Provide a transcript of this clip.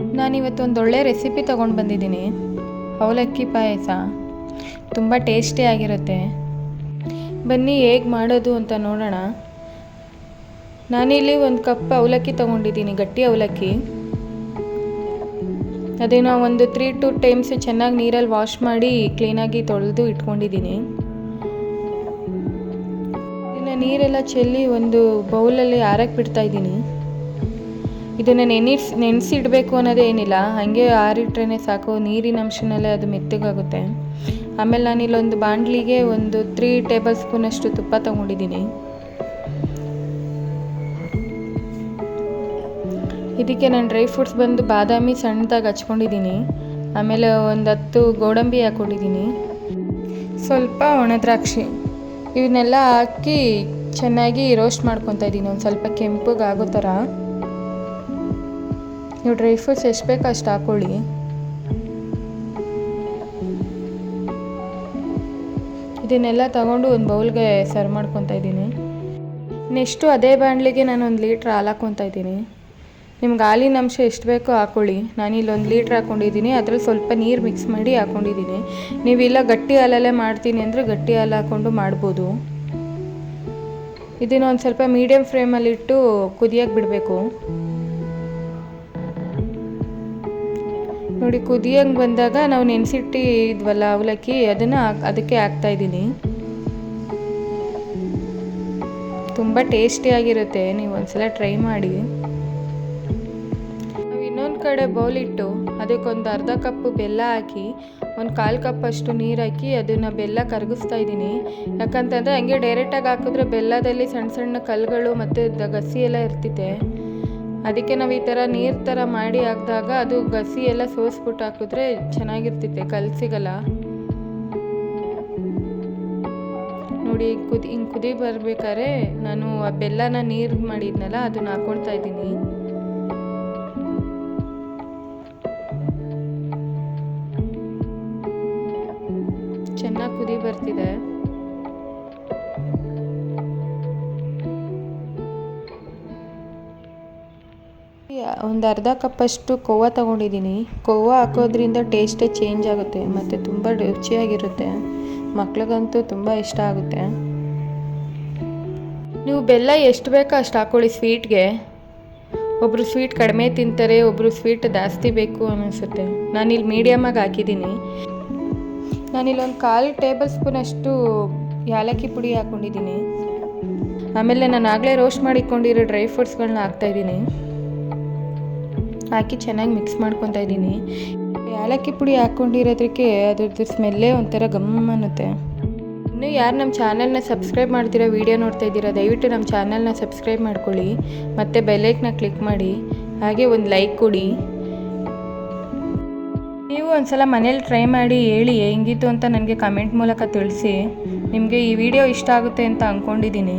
ನಾನಿವತ್ತು ಒಂದು ಒಳ್ಳೆ ರೆಸಿಪಿ ತೊಗೊಂಡು ಬಂದಿದ್ದೀನಿ. ಅವಲಕ್ಕಿ ಪಾಯಸ. ತುಂಬ ಟೇಸ್ಟಿಯಾಗಿರುತ್ತೆ ಬನ್ನಿ ಹೇಗೆ ಮಾಡೋದು ಅಂತ ನೋಡೋಣ. ನಾನಿಲ್ಲಿ ಒಂದು ಕಪ್ ಅವಲಕ್ಕಿ ತೊಗೊಂಡಿದ್ದೀನಿ, ಗಟ್ಟಿ ಅವಲಕ್ಕಿ. ಅದನ್ನು ಒಂದು ತ್ರೀ ಟು ಟೈಮ್ಸ್ ಚೆನ್ನಾಗಿ ನೀರಲ್ಲಿ ವಾಶ್ ಮಾಡಿ ಕ್ಲೀನಾಗಿ ತೊಳೆದು ಇಟ್ಕೊಂಡಿದ್ದೀನಿ. ಇನ್ನು ನೀರೆಲ್ಲ ಚೆಲ್ಲಿ ಒಂದು ಬೌಲಲ್ಲಿ ಆರಕ್ಕೆ ಬಿಡ್ತಾ ಇದ್ದೀನಿ. ಇದನ್ನು ನೆನೆಸಿ ನೆನೆಸಿಡಬೇಕು ಅನ್ನೋದೇನಿಲ್ಲ ಹಾಗೆ ಆರಿಟ್ರೇ ಸಾಕು. ನೀರಿನ ಅಂಶನಲ್ಲೇ ಅದು ಮೆತ್ತಗಾಗುತ್ತೆ. ಆಮೇಲೆ ನಾನಿಲ್ಲೊಂದು ಬಾಣಲಿಗೆ ಒಂದು ತ್ರೀ ಟೇಬಲ್ ಸ್ಪೂನಷ್ಟು ತುಪ್ಪ ತೊಗೊಂಡಿದ್ದೀನಿ. ಇದಕ್ಕೆ ನಾನು ಡ್ರೈ ಫ್ರೂಟ್ಸ್ ಬಂದು ಬಾದಾಮಿ ಸಣ್ಣದಾಗಿ ಹಚ್ಕೊಂಡಿದ್ದೀನಿ. ಆಮೇಲೆ ಒಂದು ಹತ್ತು ಗೋಡಂಬಿ ಹಾಕ್ಕೊಂಡಿದ್ದೀನಿ ಸ್ವಲ್ಪ ಒಣದ್ರಾಕ್ಷಿ ಇವನ್ನೆಲ್ಲ ಹಾಕಿ ಚೆನ್ನಾಗಿ ರೋಸ್ಟ್ ಮಾಡ್ಕೊತಾ ಇದ್ದೀನಿ ಒಂದು ಸ್ವಲ್ಪ ಕೆಂಪಗಾಗೋ ಥರ ನೀವು ಡ್ರೈ ಫ್ರೂಟ್ಸ್ ಎಷ್ಟು ಬೇಕೋ ಅಷ್ಟು ಹಾಕ್ಕೊಳ್ಳಿ ಇದನ್ನೆಲ್ಲ ತಗೊಂಡು ಒಂದು ಬೌಲ್ಗೆ ಸರ್ವ್ ಮಾಡ್ಕೊತಾ ಇದ್ದೀನಿ. ನೆಕ್ಸ್ಟು ಅದೇ ಬಾಣಲಿಗೆ ನಾನು ಒಂದು ಲೀಟ್ರ್ ಹಾಲು ಹಾಕ್ಕೊತಾ ಇದ್ದೀನಿ. ನಿಮ್ಗೆ ಹಾಲಿನ ಅಂಶ ಎಷ್ಟು ಬೇಕೋ ಹಾಕ್ಕೊಳ್ಳಿ ನಾನು ಒಂದು ಲೀಟ್ರ್ ಹಾಕ್ಕೊಂಡಿದ್ದೀನಿ ಅದ್ರಲ್ಲಿ ಸ್ವಲ್ಪ ನೀರು ಮಿಕ್ಸ್ ಮಾಡಿ ಹಾಕ್ಕೊಂಡಿದ್ದೀನಿ ನೀವಿಲ್ಲ ಗಟ್ಟಿ ಹಾಲಲ್ಲೇ ಮಾಡ್ತೀನಿ ಅಂದರೆ ಗಟ್ಟಿ ಹಾಲು ಹಾಕ್ಕೊಂಡು ಮಾಡ್ಬೋದು. ಇದನ್ನು ಒಂದು ಸ್ವಲ್ಪ ಮೀಡಿಯಮ್ ಫ್ಲೇಮಲ್ಲಿಟ್ಟು ಕುದಿಯೋಕೆ ಬಿಡಬೇಕು. ನೋಡಿ ಕುದಿಯಂಗೆ ಬಂದಾಗ ನಾವು ನೆನೆಸಿಟ್ಟಿದ್ವಲ್ಲ ಅವಲಕ್ಕಿ, ಅದನ್ನು ಅದಕ್ಕೆ ಹಾಕ್ತಾ ಇದ್ದೀನಿ. ತುಂಬ ಟೇಸ್ಟಿಯಾಗಿರುತ್ತೆ ನೀವು ಒಂದ್ಸಲ ಟ್ರೈ ಮಾಡಿ. ನಾವು ಇನ್ನೊಂದು ಕಡೆ ಬೌಲ್ ಇಟ್ಟು ಅದಕ್ಕೊಂದು ಅರ್ಧ ಕಪ್ಪು ಬೆಲ್ಲ ಹಾಕಿ, ಒಂದು ಕಾಲು ಕಪ್ ಅಷ್ಟು ನೀರು ಹಾಕಿ ಅದನ್ನು ಬೆಲ್ಲ ಕರಗಿಸ್ತಾ ಇದ್ದೀನಿ. ಯಾಕಂತಂದರೆ ಹಂಗೆ ಡೈರೆಕ್ಟಾಗಿ ಹಾಕಿದ್ರೆ ಬೆಲ್ಲದಲ್ಲಿ ಸಣ್ಣ ಸಣ್ಣ ಕಲ್ಲುಗಳು ಮತ್ತು ಗಸಿ ಎಲ್ಲ ಇರ್ತಿದೆ ಅದಕ್ಕೆ ನಾವು ಈ ಥರ ನೀರು ಥರ ಮಾಡಿ ಹಾಕಿದಾಗ ಅದು ಗಸಿ ಎಲ್ಲ ಸೋಸ್ಬಿಟ್ಟು ಹಾಕಿದ್ರೆ ಕಲ್ ಸಿಗಲ್ಲ ನೋಡಿ ಕುದಿ, ಹಿಂಗೆ ಕುದಿ ಬರ್ಬೇಕಾದ್ರೆ ನಾನು ಆ ಬೆಲ್ಲನ ನೀರು ಮಾಡಿದ್ನಲ್ಲ ಅದನ್ನ ಹಾಕೊಳ್ತಾ ಇದ್ದೀನಿ. ಚೆನ್ನಾಗಿ ಕುದಿ ಬರ್ತಿದೆ. ಒಂದು ಅರ್ಧ ಕಪ್ಪಷ್ಟು ಕೋವಾ ತಗೊಂಡಿದ್ದೀನಿ. ಕೋವ ಹಾಕೋದ್ರಿಂದ ಟೇಸ್ಟೇ ಚೇಂಜ್ ಆಗುತ್ತೆ, ಮತ್ತು ತುಂಬ ರುಚಿಯಾಗಿರುತ್ತೆ. ಮಕ್ಳಿಗಂತೂ ತುಂಬ ಇಷ್ಟ ಆಗುತ್ತೆ. ನೀವು ಬೆಲ್ಲ ಎಷ್ಟು ಬೇಕೋ ಅಷ್ಟು ಹಾಕ್ಕೊಳ್ಳಿ ಸ್ವೀಟ್ಗೆ ಒಬ್ಬರು ಸ್ವೀಟ್ ಕಡಿಮೆ ತಿಂತಾರೆ ಒಬ್ಬರು ಸ್ವೀಟ್ ಜಾಸ್ತಿ ಬೇಕು ಅನ್ನಿಸುತ್ತೆ ನಾನಿಲ್ಲಿ ಮೀಡಿಯಮಾಗಿ ಹಾಕಿದ್ದೀನಿ. ನಾನಿಲ್ಲೊಂದು ಕಾಲು ಟೇಬಲ್ ಸ್ಪೂನಷ್ಟು ಯಾಲಕ್ಕಿ ಪುಡಿ ಹಾಕ್ಕೊಂಡಿದ್ದೀನಿ ಆಮೇಲೆ ನಾನು ಆಗಲೇ ರೋಸ್ಟ್ ಮಾಡಿಕೊಂಡಿರೋ ಡ್ರೈ ಫ್ರೂಟ್ಸ್ಗಳನ್ನ ಹಾಕ್ತಾಯಿದ್ದೀನಿ ಹಾಕಿ ಚೆನ್ನಾಗಿ ಮಿಕ್ಸ್ ಮಾಡ್ಕೊತಾ ಇದ್ದೀನಿ. ಏಲಕ್ಕಿ ಪುಡಿ ಹಾಕ್ಕೊಂಡಿರೋದಕ್ಕೆ ಅದ್ರದ್ದು ಸ್ಮೆಲ್ಲೇ ಒಂಥರ ಅನ್ನುತ್ತೆ. ಇನ್ನೂ ಯಾರು ನಮ್ಮ ಚಾನಲ್ನ ಸಬ್ಸ್ಕ್ರೈಬ್ ಮಾಡ್ತೀರಾ ವೀಡಿಯೋ ನೋಡ್ತಾ ಇದ್ದೀರಾ, ದಯವಿಟ್ಟು ನಮ್ಮ ಚಾನಲ್ನ ಸಬ್ಸ್ಕ್ರೈಬ್ ಮಾಡ್ಕೊಳ್ಳಿ. ಮತ್ತು ಬೆಲೈಕ್ನ ಕ್ಲಿಕ್ ಮಾಡಿ. ಹಾಗೆ ಒಂದು ಲೈಕ್ ಕೊಡಿ. ನೀವು ಒಂದ್ಸಲ ಮನೇಲಿ ಟ್ರೈ ಮಾಡಿ, ಹೇಳಿ ಹೆಂಗಿತ್ತು ಅಂತ ನನಗೆ ಕಮೆಂಟ್ ಮೂಲಕ ತಿಳಿಸಿ. ನಿಮಗೆ ಈ ವಿಡಿಯೋ ಇಷ್ಟ ಆಗುತ್ತೆ ಅಂತ ಅಂದ್ಕೊಂಡಿದ್ದೀನಿ